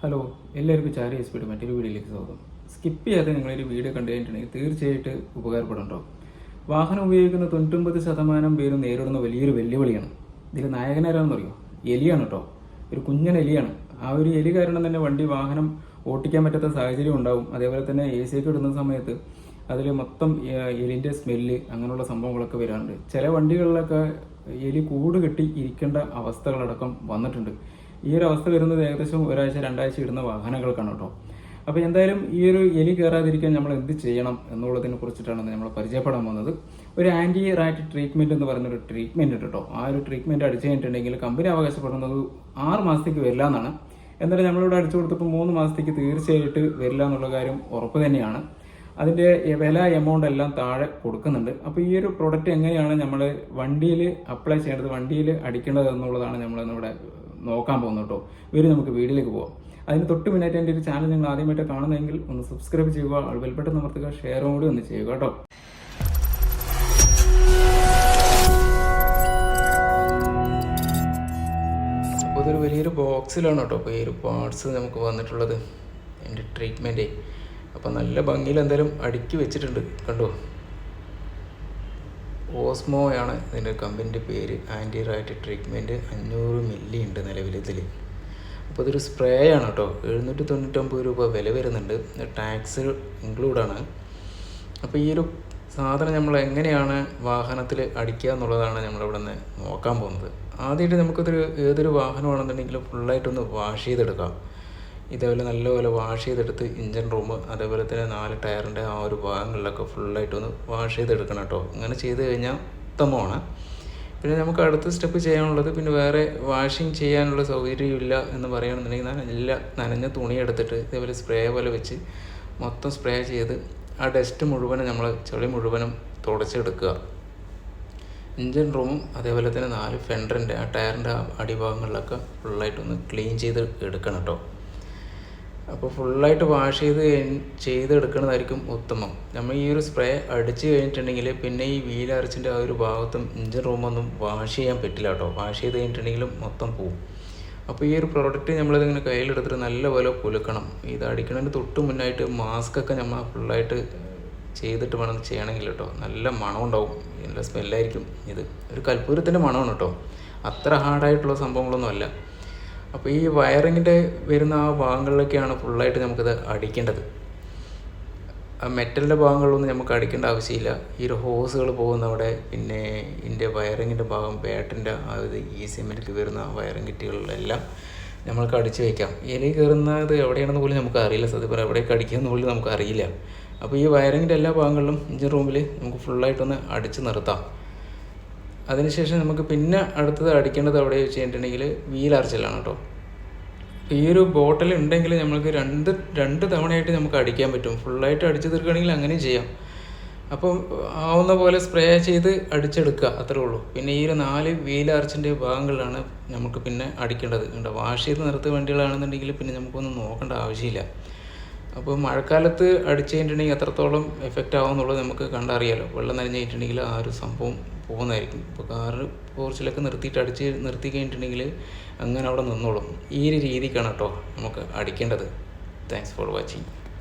Hello എല്ലാവർക്കും ചാരി speed മറ്റൊരു വീഡിയോയിലേക്ക് സ്വാഗതം. സ്കിപ്പ് ചെയ്യാതെ നിങ്ങളൊരു വീഡിയോ കണ്ടു കഴിഞ്ഞിട്ടുണ്ടെങ്കിൽ തീർച്ചയായിട്ട് ഉപകാരപ്പെടുന്നുണ്ടോ വാഹനം ഉപയോഗിക്കുന്ന തൊണ്ണൂറ്റൊമ്പത് ശതമാനം പേരും നേരിടുന്ന വലിയൊരു വെല്ലുവിളിയാണ്. ഇതിൽ നായകനാരാണെന്ന് അറിയോ എലിയാണ് കേട്ടോ. ഒരു കുഞ്ഞൻ എലിയാണ്. ആ ഒരു എലി കാരണം തന്നെ വണ്ടി വാഹനം ഓട്ടിക്കാൻ പറ്റാത്ത സാഹചര്യം ഉണ്ടാവും. അതേപോലെ തന്നെ എ സി ഒക്കെ ഇടുന്ന സമയത്ത് അതിൽ മൊത്തം എലിന്റെ സ്മെല്ല് അങ്ങനെയുള്ള സംഭവങ്ങളൊക്കെ വരാറുണ്ട്. ചില വണ്ടികളിലൊക്കെ എലി കൂട് കെട്ടി ഇരിക്കേണ്ട അവസ്ഥകളടക്കം വന്നിട്ടുണ്ട്. ഈ ഒരു അവസ്ഥ വരുന്നത് ഏകദേശം ഒരാഴ്ച രണ്ടാഴ്ച ഇടുന്ന വാഹനങ്ങൾക്കാണ് കേട്ടോ. അപ്പോൾ എന്തായാലും ഈ ഒരു എലി കയറാതിരിക്കാൻ നമ്മൾ എന്ത് ചെയ്യണം എന്നുള്ളതിനെ കുറിച്ചിട്ടാണ് നമ്മൾ പരിചയപ്പെടാൻ പോകുന്നത്. ഒരു ആന്റി റാറ്റ് ട്രീറ്റ്മെന്റ് എന്ന് പറയുന്ന ഒരു ട്രീറ്റ്മെന്റ് ഉണ്ട് കേട്ടോ. ആ ഒരു ട്രീറ്റ്മെന്റ് അടിച്ചു കഴിഞ്ഞിട്ടുണ്ടെങ്കിൽ കമ്പനി അവകാശപ്പെടുന്നത് ആറ് മാസത്തേക്ക് വരില്ല എന്നാണ്. എന്നാലും നമ്മളിവിടെ അടിച്ചു കൊടുത്തപ്പോൾ മൂന്ന് മാസത്തേക്ക് തീർച്ചയായിട്ട് വരില്ല എന്നുള്ള കാര്യം ഉറപ്പ് തന്നെയാണ്. അതിന്റെ വില എമൗണ്ട് എല്ലാം താഴെ കൊടുക്കുന്നുണ്ട്. അപ്പോൾ ഈ ഒരു പ്രൊഡക്റ്റ് എങ്ങനെയാണ് നമ്മൾ വണ്ടിയിൽ അപ്ലൈ ചെയ്യേണ്ടത് വണ്ടിയിൽ അടിക്കേണ്ടത് എന്നുള്ളതാണ് നമ്മൾ ഇവിടെ നോക്കാൻ പോകുന്നു കേട്ടോ. വരും നമുക്ക് വീഡിയോയിലേക്ക് പോകാം അതിന് തൊട്ട് മുന്നായിട്ട് എന്റെ ഒരു ചാനൽ നിങ്ങൾ ആദ്യമായിട്ട് കാണുന്നതെങ്കിൽ ഒന്ന് സബ്സ്ക്രൈബ് ചെയ്യുക ബെൽബട്ടൺ അമർത്തുക ഷെയറും കൂടി ഒന്ന് ചെയ്യുക കേട്ടോ. ഇതൊരു വലിയൊരു ബോക്സിലാണ് കേട്ടോ. അപ്പോൾ ഈ ഒരു പാർട്സ് നമുക്ക് വന്നിട്ടുള്ളത്. എന്റെ ട്രീറ്റ്മെന്റേ അപ്പോൾ നല്ല ഭംഗിയിൽ എന്തായാലും അടുക്കി വെച്ചിട്ടുണ്ട്. കണ്ടോ? ഓസ്മോയാണ് ഇതിന്റെ കമ്പനിന്റെ പേര്. ആന്റി റൈറ്റ് ട്രീറ്റ്മെന്റ് അഞ്ഞൂറ് മില്ലി ഉണ്ട് നിലവിൽ ഇതിൽ. അപ്പോൾ ഇതൊരു സ്പ്രേ ആണ് കേട്ടോ. എഴുന്നൂറ്റി തൊണ്ണൂറ്റൊമ്പത് രൂപ വില വരുന്നുണ്ട്. ടാക്സ് ഇൻക്ലൂഡാണ്. അപ്പോൾ ഈ ഒരു സാധനം നമ്മൾ എങ്ങനെയാണ് വാഹനത്തിൽ അടിക്കുക എന്നുള്ളതാണ് നമ്മളിവിടെ നിന്ന് നോക്കാൻ പോകുന്നത്. ആദ്യമായിട്ട് നമുക്കിതൊരു ഏതൊരു വാഹനമാണെന്നുണ്ടെങ്കിലും ഫുള്ളായിട്ടൊന്ന് വാഷ് ചെയ്തെടുക്കാം. ഇതേപോലെ നല്ലപോലെ വാഷ് ചെയ്തെടുത്ത് ഇഞ്ചൻ റൂം അതേപോലെ തന്നെ നാല് ടയറിന്റെ ആ ഒരു ഭാഗങ്ങളിലൊക്കെ ഫുള്ളായിട്ടൊന്ന് വാഷ് ചെയ്തെടുക്കണം കേട്ടോ ഇങ്ങനെ ചെയ്ത് കഴിഞ്ഞാൽ ഉത്തമമാണ്. പിന്നെ നമുക്ക് അടുത്ത സ്റ്റെപ്പ് ചെയ്യാനുള്ളത് പിന്നെ വേറെ വാഷിംഗ് ചെയ്യാനുള്ള സൗകര്യമില്ല എന്ന് പറയുകയാണെന്നുണ്ടെങ്കിൽ നല്ല നനഞ്ഞ തുണി എടുത്തിട്ട് ഇതേപോലെ സ്പ്രേ പോലെ വെച്ച് മൊത്തം സ്പ്രേ ചെയ്ത് ആ ഡസ്റ്റ് മുഴുവനും നമ്മൾ ചെളി മുഴുവനും തുടച്ചെടുക്കുക. ഇഞ്ചൻ റൂമും അതേപോലെ തന്നെ നാല് ഫെൻഡറിന്റെ ആ ടയറിന്റെ അടിഭാഗങ്ങളിലൊക്കെ ഫുള്ളായിട്ടൊന്ന് ക്ലീൻ ചെയ്ത് എടുക്കണം കേട്ടോ അപ്പോൾ ഫുള്ളായിട്ട് വാഷ് ചെയ്ത് ചെയ്തെടുക്കുന്നതായിരിക്കും ഉത്തമം. നമ്മൾ ഈ ഒരു സ്പ്രേ അടിച്ച് കഴിഞ്ഞിട്ടുണ്ടെങ്കിൽ പിന്നെ ഈ വീൽ അരച്ചിന്റെ ആ ഒരു ഭാഗത്തും ഇഞ്ചിൻ റൂമൊന്നും വാഷ് ചെയ്യാൻ പറ്റില്ല കേട്ടോ. വാഷ് ചെയ്ത് കഴിഞ്ഞിട്ടുണ്ടെങ്കിലും മൊത്തം പോവും. അപ്പോൾ ഈ ഒരു പ്രോഡക്റ്റ് നമ്മളിതിങ്ങനെ കയ്യിലെടുത്തിട്ട് നല്ലപോലെ കുലുക്കണം ഇത് അടിക്കുന്നതിന് തൊട്ട് മുന്നായിട്ട് മാസ്ക് ഒക്കെ നമ്മൾ ഫുള്ളായിട്ട് ചെയ്തിട്ട് വേണം ചെയ്യണമെങ്കിൽ കേട്ടോ. നല്ല മണം ഉണ്ടാവും. നല്ല സ്മെല്ലായിരിക്കും ഇത്. ഒരു കൽപ്പൂരത്തിന്റെ മണമാണ് കേട്ടോ. അത്ര ഹാർഡായിട്ടുള്ള സംഭവങ്ങളൊന്നും അല്ല. അപ്പോൾ ഈ വയറിങ്ങിന്റെ വരുന്ന ആ ഭാഗങ്ങളിലൊക്കെയാണ് ഫുള്ളായിട്ട് നമുക്കിത് അടിക്കേണ്ടത്. ആ മെറ്റലിന്റെ ഭാഗങ്ങളിലൊന്നും നമുക്ക് അടിക്കേണ്ട ആവശ്യമില്ല. ഈ ഒരു ഹോസുകൾ പോകുന്ന അവിടെ പിന്നെ ഇതിന്റെ വയറിങ്ങിന്റെ ഭാഗം ബാറ്റിന്റെ ആ ഇത് ഈ സിമെന്റിൽ വരുന്ന വയറിങ് കിറ്റുകളിലെല്ലാം നമ്മൾക്ക് അടിച്ച് വയ്ക്കാം ഇനി കയറുന്നത് എവിടെയാണെന്ന് പോലും നമുക്ക് അറിയില്ല. സത്യം പറയാം എവിടേക്ക് അടിക്കാമെന്ന് പോലും നമുക്ക് അറിയില്ല. അപ്പോൾ ഈ വയറിങ്ങിന്റെ എല്ലാ ഭാഗങ്ങളിലും ഇഞ്ചിൻ റൂമിൽ നമുക്ക് ഫുള്ളായിട്ടൊന്ന് അടിച്ച് നിർത്താം. അതിനുശേഷം നമുക്ക് പിന്നെ അടുത്തത് അടിക്കേണ്ടത് അവിടെ വെച്ച് കഴിഞ്ഞിട്ടുണ്ടെങ്കിൽ വീൽ അർച്ചിലാണ് കേട്ടോ. ഈ ഒരു ബോട്ടിൽ ഉണ്ടെങ്കിൽ നമ്മൾക്ക് രണ്ട് രണ്ട് തവണയായിട്ട് നമുക്ക് അടിക്കാൻ പറ്റും. ഫുള്ളായിട്ട് അടിച്ചു തീർക്കുകയാണെങ്കിൽ അങ്ങനെയും ചെയ്യാം. അപ്പം ആവുന്ന പോലെ സ്പ്രേ ചെയ്ത് അടിച്ചെടുക്കുക അത്രേ ഉള്ളൂ. പിന്നെ ഈ ഒരു നാല് വീൽ അർച്ചിന്റെ ഭാഗങ്ങളിലാണ് നമുക്ക് പിന്നെ അടിക്കേണ്ടത്. കണ്ടോ? വാഷ് ചെയ്ത് നിർത്തിയ വണ്ടികളാണെന്നുണ്ടെങ്കിൽ പിന്നെ നമുക്കൊന്നും നോക്കേണ്ട ആവശ്യമില്ല. അപ്പോൾ മഴക്കാലത്ത് അടിച്ചു കഴിഞ്ഞിട്ടുണ്ടെങ്കിൽ എത്രത്തോളം എഫക്റ്റ് ആവുമെന്നുള്ളത് നമുക്ക് കണ്ടറിയാലോ. വെള്ളം നനഞ്ഞു കഴിഞ്ഞിട്ടുണ്ടെങ്കിൽ ആ ഒരു സംഭവം പോകുന്നതായിരിക്കും. ഇപ്പോൾ കാറ് പോർച്ചിലൊക്കെ നിർത്തിയിട്ട് അടിച്ച് നിർത്തി കഴിഞ്ഞിട്ടുണ്ടെങ്കിൽ അങ്ങനെ അവിടെ നിന്നോളും. ഈ ഒരു രീതിക്കാണ് കേട്ടോ നമുക്ക് അടിക്കേണ്ടത്. Thanks for watching